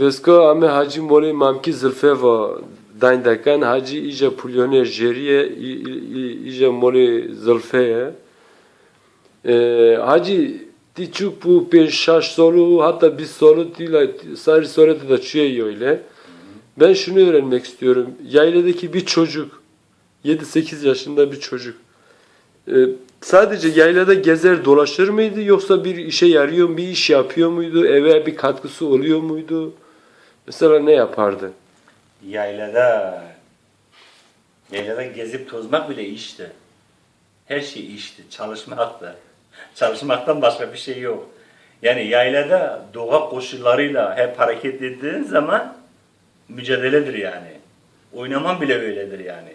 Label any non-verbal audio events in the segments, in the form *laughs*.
Vesko ame hacı mole mamki zılfe va daindekan hacı iyice pulyone jeriye iyice mole zılfeye. Hacı Tiçuk bu beş şaş solu hatta bir solu değil sarı solu da çüye öyle. Ben şunu öğrenmek istiyorum. Yayladaki bir çocuk 7-8 yaşında bir çocuk e, sadece yaylada gezer dolaşır mıydı yoksa bir işe yarıyor bir iş yapıyor muydu, eve bir katkısı oluyor muydu? Mesela ne yapardı? Yaylada yaylada gezip tozmak bile işti. Her şey işti. Çalışmak da. *laughs* Çalışmaktan başka bir şey yok. Yani yaylada doğa koşullarıyla hep hareket ettiğin zaman mücadeledir yani. Oynaman bile öyledir yani.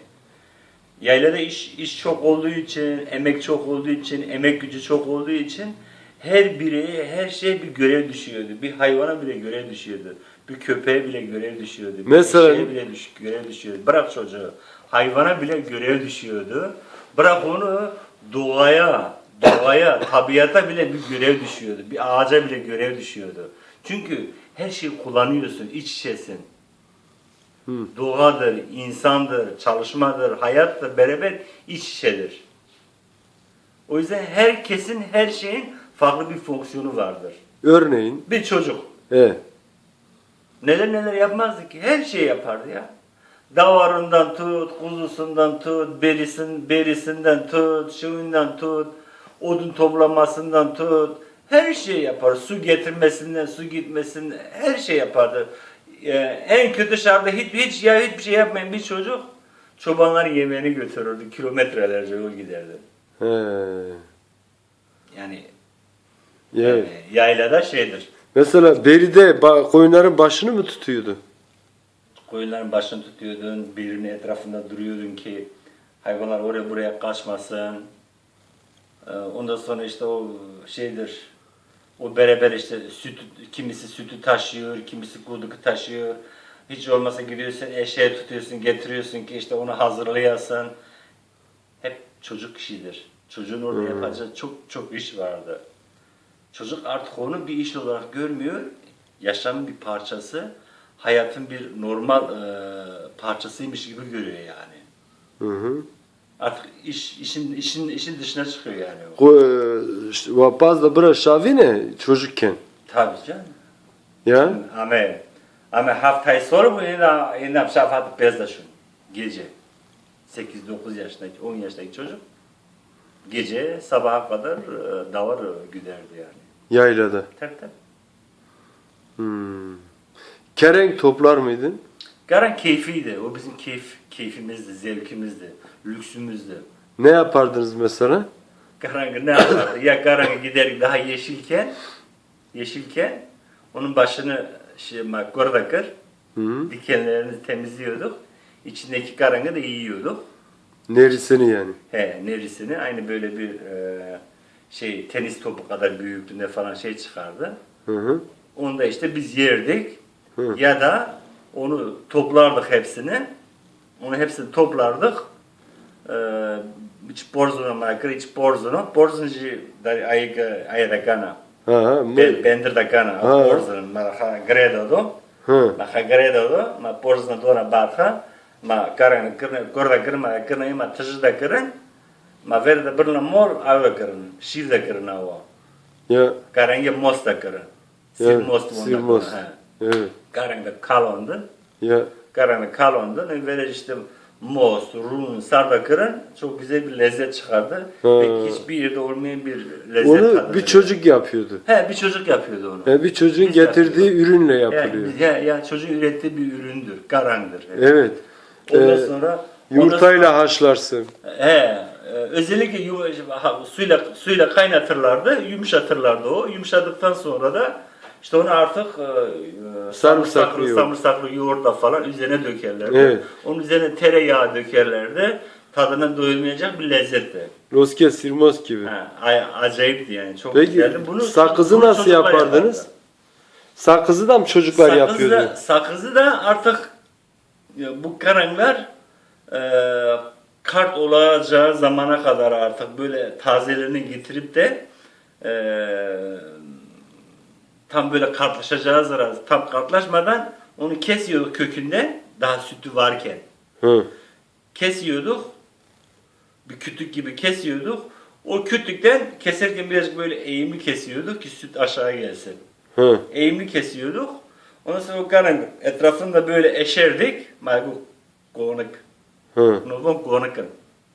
Yaylada iş, iş çok olduğu için, emek çok olduğu için, emek gücü çok olduğu için her biri, her şey bir görev düşüyordu. Bir hayvana bile görev düşüyordu. Bir köpeğe bile görev düşüyordu. Bir Mesela- eşeğe bile düş, görev düşüyordu. Bırak çocuğu. Hayvana bile görev düşüyordu. Bırak onu doğaya, doğaya, tabiata bile bir görev düşüyordu. Bir ağaca bile görev düşüyordu. Çünkü her şeyi kullanıyorsun, iç içesin. Doğadır, insandır, çalışmadır, hayattır, beraber iç içedir. O yüzden herkesin, her şeyin farklı bir fonksiyonu vardır. Örneğin, Bir çocuk e, neler neler yapmazdı ki? Her şeyi yapardı ya. Davarından tut, kuzusundan tut, berisin, berisinden tut, şuyundan tut, odun toplamasından tut. Her şeyi yapar. Su getirmesinden, su gitmesinden her şey yapardı. Ee, en kötü şartta hiç, hiç ya hiçbir şey yapmayan bir çocuk çobanların yemeğini götürürdü. Kilometrelerce yol giderdi. he, Yani evet. e, yaylada şeydir. Mesela beride koyunların başını mı tutuyordu? Koyunların başını tutuyordun, birinin etrafında duruyordun ki hayvanlar oraya buraya kaçmasın. Ee, Ondan sonra işte o şeydir, o beraber işte sütü, kimisi sütü taşıyor, kimisi kuduku taşıyor. Hiç olmasa gidiyorsun eşeğe tutuyorsun, getiriyorsun ki işte onu hazırlayasın. Hep çocuk işidir. Çocuğun orada yapacağı çok çok iş vardı. Çocuk artık onu bir iş olarak görmüyor. Yaşamın bir parçası, hayatın bir normal e, parçasıymış gibi görüyor yani. Hı hı. Artık iş işin işin işin dışına çıkıyor yani. o. Ko- işte, va- Bazı bırak şavine çocukken. Tabii canım. Ya? Ama ama haftayı sonra bu yine yine şafat bezdaşın. Gece 8-9 yaşındaki 10 yaşındaki çocuk gece sabaha kadar e, davar e, güderdi yani. Yaylada. Tabii tabii. Hmm. Kerenk toplar mıydın? Garan keyfiydi. O bizim keyif keyfimizdi, zevkimizdi, lüksümüzdü. Ne yapardınız mesela? Karanga ne yapardı? ya karanga gider daha yeşilken, yeşilken onun başını şey, korda kır, Hı. dikenlerini temizliyorduk. İçindeki karanga da yiyorduk. Nerisini yani. He, nerisini aynı böyle bir e, şey tenis topu kadar büyüklüğünde falan şey çıkardı. Hı hı. Onu da işte biz yerdik. Hı. Ya da onu toplardık hepsini. Onu hepsini toplardık. Ee, hiç borzuna makır, hiç borzuna. Borzunci da ayga ayda gana. Ben bendir da gana. Borzun ma ha gredo do. Ma ha gredo do. Ma borzuna dona batha. Ma karan kırna korda kırma kırna ima tıжı da kırın. Ma verda birna mor avda kırın. Şiv da kırın avo. Ya, Karange most da kırın. Sir most sir most. ha. Evet. Karanga kalondu. Ya, Karanga kalondu. Böyle işte mos, run, sarda kırın çok güzel bir lezzet çıkardı. Ha. Ve hiçbir yerde olmayan bir lezzet onu bir çocuk yapıyordu. He bir çocuk yapıyordu onu. Yani bir çocuğun Biz getirdiği yapıyorduk. ürünle Yani, yapılıyor. ya, ya çocuğun ürettiği bir üründür. Karangdır. Evet. Ondan Ee, sonra Yumurtayla haşlarsın. He, e, özellikle yum- suyla suyla kaynatırlardı, yumuşatırlardı o. Yumuşadıktan sonra da işte onu artık e, e, sarımsaklı, yoğurt. sarımsaklı yoğurtla falan üzerine dökerlerdi. Evet. Onun üzerine tereyağı dökerlerdi. Tadına doyulmayacak bir lezzetti. Roske sirmos gibi. Ha, ay- acayipti yani. Çok Peki güzeldi. Bunu, sakızı bunu nasıl yapardınız? yapardı. Sakızı da mı çocuklar Sakızı yapıyordu? da, sakızı da artık ya bu karanglar e, kart olacağı zamana kadar artık böyle tazelerini getirip de e, tam böyle kartlaşacağı zaman tam kartlaşmadan onu kesiyorduk kökünden daha sütü varken. Hı. Kesiyorduk. Bir kütük gibi kesiyorduk. O kütükten keserken birazcık böyle eğimli kesiyorduk ki süt aşağı gelsin. Hı. Eğimli kesiyorduk. Ondan sonra o karın etrafını da böyle eşerdik. Margu konak. Hı. Novom konakın.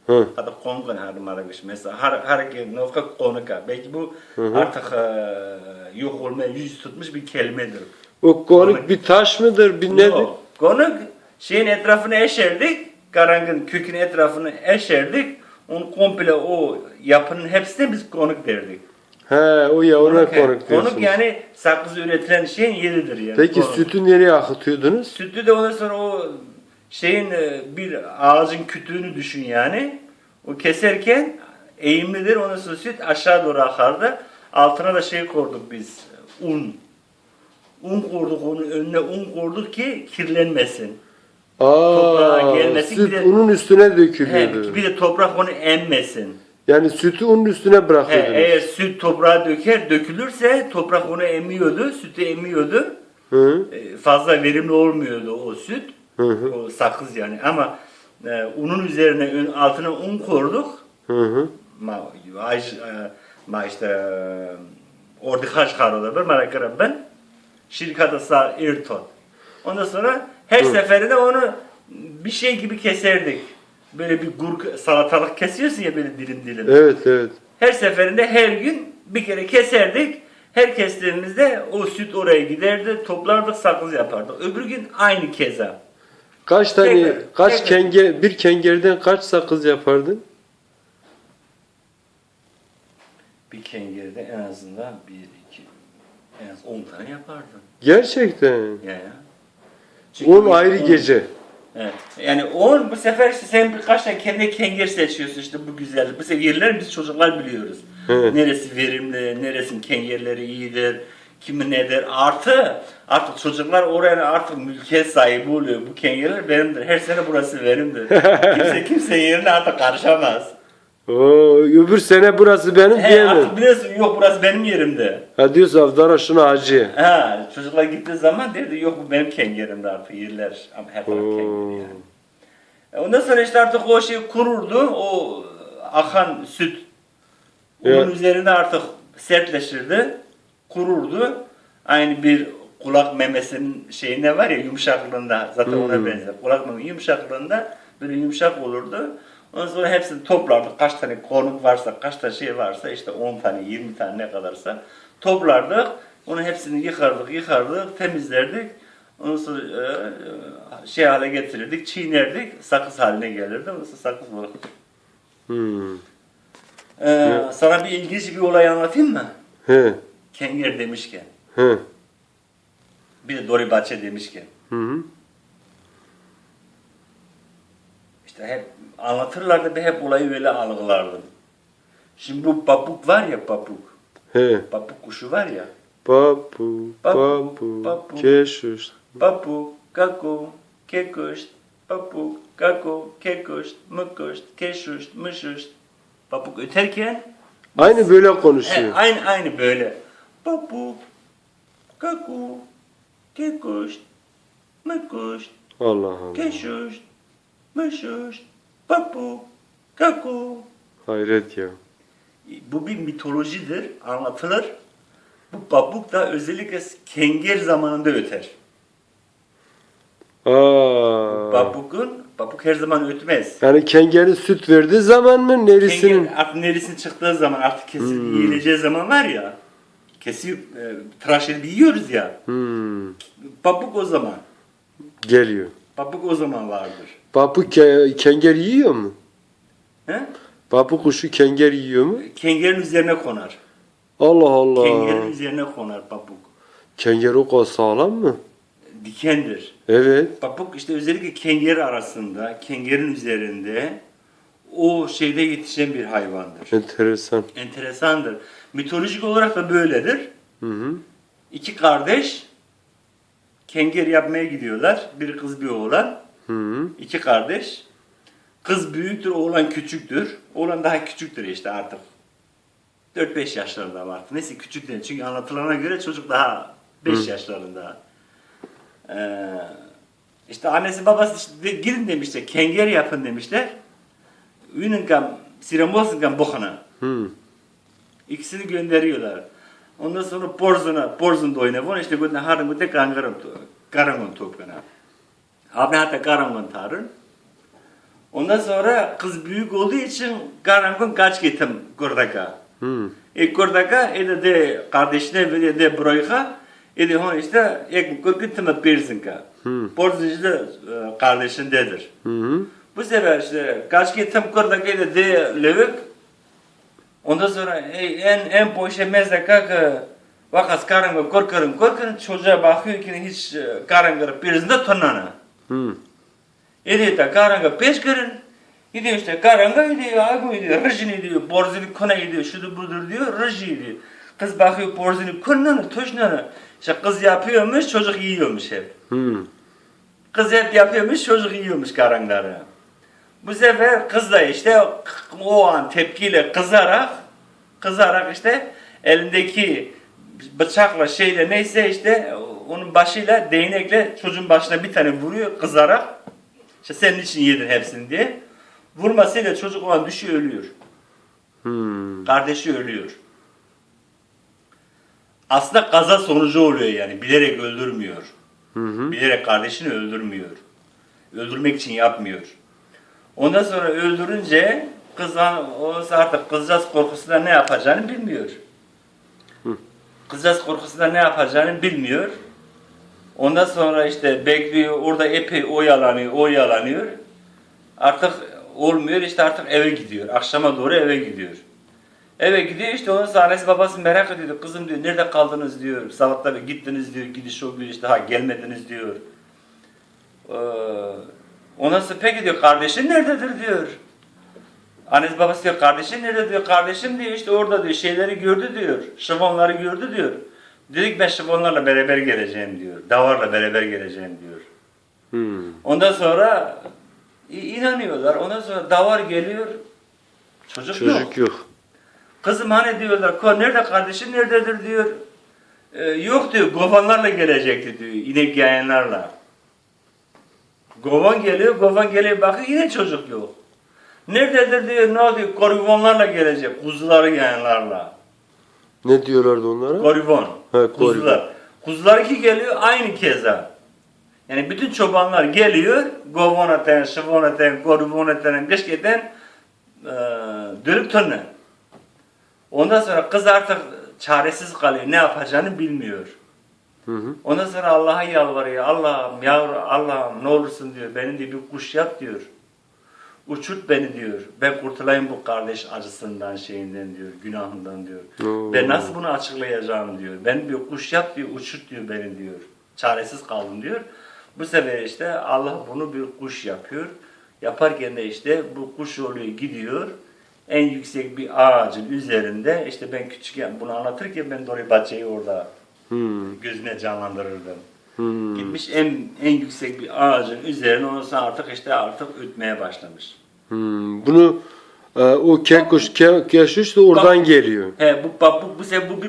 Hatta kongan hadi maragiş. Mesela her her novka konaka. Belki bu artık eee, yok olmaya yüz tutmuş bir kelimedir. O konuk bir taş mıdır, bir nedir? Konuk şeyin etrafını eşerdik. Karangın kökün etrafını eşerdik. Onu komple o yapının hepsine biz konuk derdik. He, o yavruna Konuk, konuk diyorsunuz. konuk yani sakız üretilen şeyin yeridir yani. Peki Konuk. sütü nereye akıtıyordunuz? Sütü de ondan sonra o şeyin e, bir ağacın kütüğünü düşün yani. O keserken eğimlidir. Sonra süt aşağı doğru akardı. Altına da şey koyduk biz. Un. Un koyduk onun önüne un koyduk ki kirlenmesin. Toprağa Aa, gelmesi süt bir de- unun üstüne He, dökülüyordu. bir de toprak onu emmesin. Yani sütü unun üstüne He, bırakıyordunuz. eğer süt toprağa döker, dökülürse toprak onu emiyordu, sütü emiyordu. Hı E, Fazla verimli olmuyordu o süt. Hı hı. O sakız yani ama e, unun üzerine altına un koyduk. hı hı. Ma, aj, e, ma işte e, orada kaç karoda bir merak ben. Şirkata sağ irtot. Ondan sonra her seferinde onu bir şey gibi keserdik. Böyle bir gurk salatalık kesiyorsun ya böyle dilim dilim. Evet evet. Her seferinde her gün bir kere keserdik. Her kestiğimizde o süt oraya giderdi. Toplardık sakız yapardık. Öbür gün aynı keza. Kaç tane, Tekrar, kaç tekrar. kenge, bir kengerden kaç sakız yapardın? Bir kengeride en azından bir, iki, en az on tane yapardım. Gerçekten. Yani. Çünkü 10 bir- ayrı on- gece. Evet. Yani on bu sefer işte sen birkaç tane kendi kenger seçiyorsun işte bu güzel. Bu sefer yerleri biz çocuklar biliyoruz. Evet. Neresi verimli, neresinin kengerleri iyidir, kimi nedir. Artı artık çocuklar oraya artık mülkiyet sahibi oluyor. Bu kengerler benimdir. Her sene burası benimdir. kimse *laughs* kimse yerine artık karışamaz. Oo, öbür sene burası benim He, diyemem. artık biliyorsun yok burası benim yerimde. Ha diyorsun Avdara şunu acı. Ha, çocuklar gittiği zaman derdi yok bu benim kengerimde artık yerler. Ama her taraf Oo. kenger yani. E, Ondan sonra işte artık o şey kururdu. O akan süt Evet. onun üzerinde artık sertleşirdi. Kururdu. Aynı bir kulak memesinin şeyinde var ya yumuşaklığında zaten ona Hmm. benzer. Kulak memesi yumuşaklığında böyle yumuşak olurdu. Ondan sonra hepsini toplardık. Kaç tane konuk varsa, kaç tane şey varsa işte 10 tane, 20 tane ne kadarsa toplardık. Onu hepsini yıkardık, yıkardık, temizlerdik. Ondan sonra e, e, şey hale getirirdik, çiğnerdik, sakız haline gelirdi. Ondan sonra sakız olur. Hmm. Ee, sana bir ilginç bir olay anlatayım mı? He. Kenger demişken. He. Bir de Dori Bahçe demişken. Hı hı. İşte hep anlatırlardı ben hep olayı öyle algılardım. Şimdi bu papuk var ya papuk. He. Papuk kuşu var ya. Papu, Papu, papu, papu. keşuş. Papuk, kaku, kekuş, papuk, kaku, kekuş, mıkuş, keşuş, mışuş. Papuk öterken Aynı böyle He, konuşuyor. aynı aynı böyle. Papuk, kaku, kekuş, mıkuş, Allah Allah. keşuş, mışuş, papuk, kaku. Hayret ya. Bu bir mitolojidir, anlatılır. Bu papuk da özellikle kenger zamanında öter. Aa. Papukun, papuk her zaman ötmez. Yani kengerin süt verdiği zaman mı nerisinin? Kenger artık neresinin çıktığı zaman, artık kesip Hmm. yiyileceği zaman var ya, kesip e, tıraş edip yiyoruz ya, Hmm. papuk o zaman. Geliyor. Papuk o zaman vardır. Papu ke- kenger yiyor mu? He? Papu kuşu kenger yiyor mu? Kengerin üzerine konar. Allah Allah. Kengerin üzerine konar papuk. Kenger o kadar sağlam mı? Dikendir. Evet. Papuk işte özellikle kenger arasında, kengerin üzerinde o şeyde yetişen bir hayvandır. Enteresan. Enteresandır. Mitolojik olarak da böyledir. Hı hı. İki kardeş kenger yapmaya gidiyorlar. Bir kız bir oğlan. Hı hı. İki kardeş. Kız büyüktür, oğlan küçüktür. Oğlan daha küçüktür işte artık. 4-5 yaşlarında var. Neyse küçük değil. Çünkü anlatılana göre çocuk daha 5 yaşlarında. Ee, işte annesi babası işte gidin demişler, kenger yapın demişler. Ünün kam, siremosun kam bokana. Hı. İkisini gönderiyorlar. Ondan sonra Borzun'a, Borzun'da oynayıp işte gönde harın gönde kangarım, karangon topkana. Abi hatta karangon tarın. Ondan sonra kız büyük olduğu için karangon kaç getim kurdaka. Hı. E kurdaka e de kardeşine ve de broyha e de hon işte ek kurkut tımı pirzinka. Hı. Borzun işte e, kardeşindedir. Hı. Bu sefer işte kaç getim kurdaka e de levik Ondan sonra e, en en boşa mezdaka ki vakas karınga korkarın korkarın çocuğa bakıyor ki hiç e, karınga birisinde tonana. Hı. Ediyor da karınga peş kırın. Gidiyor işte karınga gidiyor, abi gidiyor, rıjını diyor, borzunu kona gidiyor, şudur budur diyor, rıjı diyor. Kız bakıyor borzunu konanı, toşnanı. İşte kız yapıyormuş, çocuk yiyormuş hep. Hı. Kız hep yapıyormuş, çocuk yiyormuş karınları. Bu sefer kız da işte o an tepkiyle kızarak, kızarak işte elindeki bıçakla şeyle neyse işte onun başıyla değnekle çocuğun başına bir tane vuruyor kızarak. İşte senin için yedin hepsini diye. Vurmasıyla çocuk o an düşüyor ölüyor. Hı. Kardeşi ölüyor. Aslında kaza sonucu oluyor yani. Bilerek öldürmüyor. Hı hı. Bilerek kardeşini öldürmüyor. Öldürmek için yapmıyor. Ondan sonra öldürünce kız o artık kızcağız korkusundan ne yapacağını bilmiyor. Kızcağız korkusundan ne yapacağını bilmiyor. Ondan sonra işte bekliyor, orada epey oyalanıyor, oyalanıyor. Artık olmuyor, işte artık eve gidiyor. Akşama doğru eve gidiyor. Eve gidiyor işte onun sonra annesi babası merak ediyor. Kızım diyor nerede kaldınız diyor. Sabahta bir gittiniz diyor. Gidiş o gidiş daha gelmediniz diyor. Ee, ondan sonra peki diyor kardeşin nerededir diyor. Annesi babası diyor kardeşin nerede diyor. Kardeşim diyor işte orada diyor şeyleri gördü diyor. Şıfonları gördü diyor. Dedik ben şıfonlarla beraber geleceğim diyor. Davarla beraber geleceğim diyor. Hı. Ondan sonra inanıyorlar. Ondan sonra davar geliyor. Çocuk, yok. Çocuk yok. Kızım hani diyorlar, "Ko- nerede kardeşin nerededir diyor. "E, yok diyor, govanlarla gelecekti diyor, inek yayanlarla. Govan geliyor, govan geliyor bakıyor yine çocuk yok. Nerededir diyor, ne oluyor, korivonlarla gelecek, kuzuları yayanlarla. Ne diyorlardı onlara? Korivon. kuzular. Kuzular iki geliyor, aynı keza. Yani bütün çobanlar geliyor, govan eten, şıvon eten, korivon eten, kışk eten, e, dönüp. Ondan sonra kız artık çaresiz kalıyor. Ne yapacağını bilmiyor. Hı hı. Ondan sonra Allah'a yalvarıyor. Allah'ım yavru Allah'ım ne olursun diyor. Beni de bir kuş yap diyor. Uçurt beni diyor. Ben kurtulayım bu kardeş acısından şeyinden diyor. Günahından diyor. Oo. Ben nasıl bunu açıklayacağım diyor. Ben bir kuş yap diyor. Uçurt diyor beni diyor. Çaresiz kaldım diyor. Bu sefer işte Allah bunu bir kuş yapıyor. Yaparken de işte bu kuş oluyor gidiyor. En yüksek bir ağacın üzerinde işte ben küçükken bunu anlatırken ben Dori Bahçe'yi orada Hı. gözüne canlandırırdım. Hı. Gitmiş en en yüksek bir ağacın üzerine ondan sonra artık işte artık ötmeye başlamış. Hı. Bunu e, o kekuş, ke, keşiş de oradan geliyor. He bu bu bu, bu, bu, bu